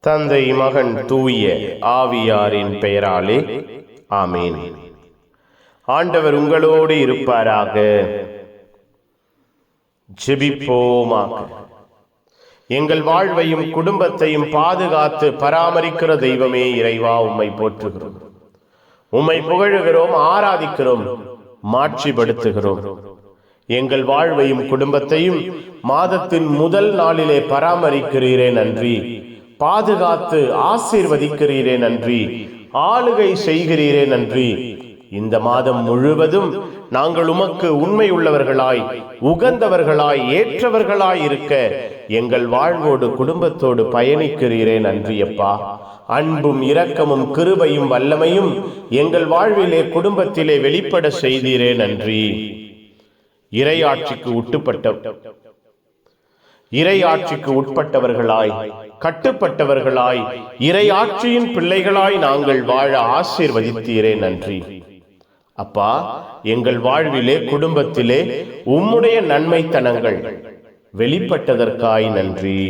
தந்தை மகன் தூய ஆவியாரின் பெயராலே. ஆமேன். ஆண்டவர் உங்களோடு இருப்பாராக. ஜெபிப்போமாக. எங்கள் வாழ்வையும் குடும்பத்தையும் பாதுகாத்து பராமரிக்கிற தெய்வமே இறைவா உம்மை போற்றுகிறோம். உம்மை புகழுகிறோம் ஆராதிக்கிறோம் மாட்சிப்படுத்துகிறோம். எங்கள் வாழ்வையும் குடும்பத்தையும் மாதத்தின் முதல் நாளிலே பராமரிக்கிறீரே நன்றி. பாதுகாத்து ஆசீர்வதிக்கிறீரே நன்றி. ஆளுகை செய்கிறீரே நன்றி. இந்த மாதம் முழுவதும் நாங்கள் உமக்கு உண்மையுள்ளவர்களாய் உகந்தவர்களாய் ஏற்றவர்களாய் இருக்க எங்கள் வாழ்வோடு குடும்பத்தோடு பயணிக்கிறீரே நன்றியப்பா அன்பும் இரக்கமும் கிருபையும் வல்லமையும் எங்கள் வாழ்விலே குடும்பத்திலே வெளிப்பட செய்தீரே நன்றி. இறையாட்சிக்கு உட்டுப்பட்ட இறையாட்சிக்கு உட்பட்டவர்களாய் கட்டுப்பட்டவர்களாய் இறையாட்சியின் பிள்ளைகளாய் நாங்கள் வாழ ஆசீர்வதித்தீரே நன்றி. அப்பா எங்கள் வாழ்விலே குடும்பத்திலே உம்முடைய நன்மைத்தனங்கள் வெளிப்பட்டதற்காய் நன்றி.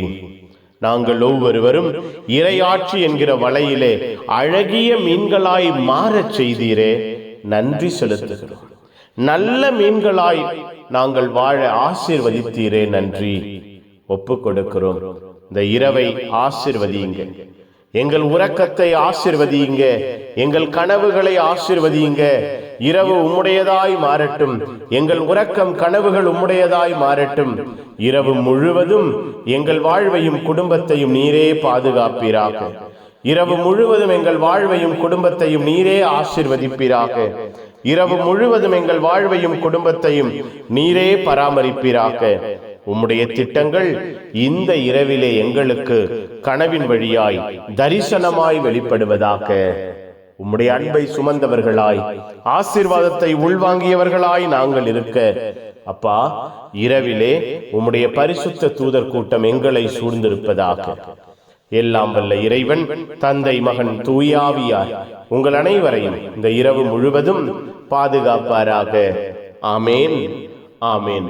நாங்கள் ஒவ்வொருவரும் இரையாட்சி என்கிற வலையிலே அழகிய மீன்களாய் மாறச் செய்தீரே நன்றி செலுத்துகிறோம். நல்ல மீன்களாய் நாங்கள் வாழ ஆசீர்வதித்தீரே நன்றி. ஒப்பு கொடுக்கிறோம் இந்த இரவை ஆசிர்வதியுங்க. எங்கள் உறக்கத்தை ஆசிர்வதியுங்க. எங்கள் கனவுகளை ஆசிர்வதியுங்க. இரவு உம்முடையதாய் மாறட்டும். எங்கள் உறக்கம் கனவுகள் உம்முடையதாய் மாறட்டும். இரவு முழுவதும் எங்கள் வாழ்வையும் குடும்பத்தையும் நீரே பாதுகாப்பீராக. இரவு முழுவதும் எங்கள் வாழ்வையும் குடும்பத்தையும் நீரே ஆசிர்வதிப்பீராக. இரவு முழுவதும் எங்கள் வாழ்வையும் குடும்பத்தையும் நீரே பராமரிப்பீராக. உம்முடைய திட்டங்கள் இந்த இரவிலே எங்களுக்கு கனவின் வழியாய் தரிசனமாய் வெளிப்படுவதாக உம்முடைய அன்பை சுமந்தவர்களாய் ஆசீர்வாதத்தை உள்வாங்கியவர்களாய் நாங்கள் இருக்க. அப்பா இரவிலே உம்முடைய பரிசுத்த தூதர் கூட்டம் எங்களை சூழ்ந்திருப்பதாக. எல்லாம் வல்ல இறைவன் தந்தை மகன் தூயாவியார் உங்கள் அனைவரையும் இந்த இரவு முழுவதும் பாதுகாப்பாராக. ஆமேன். ஆமேன்.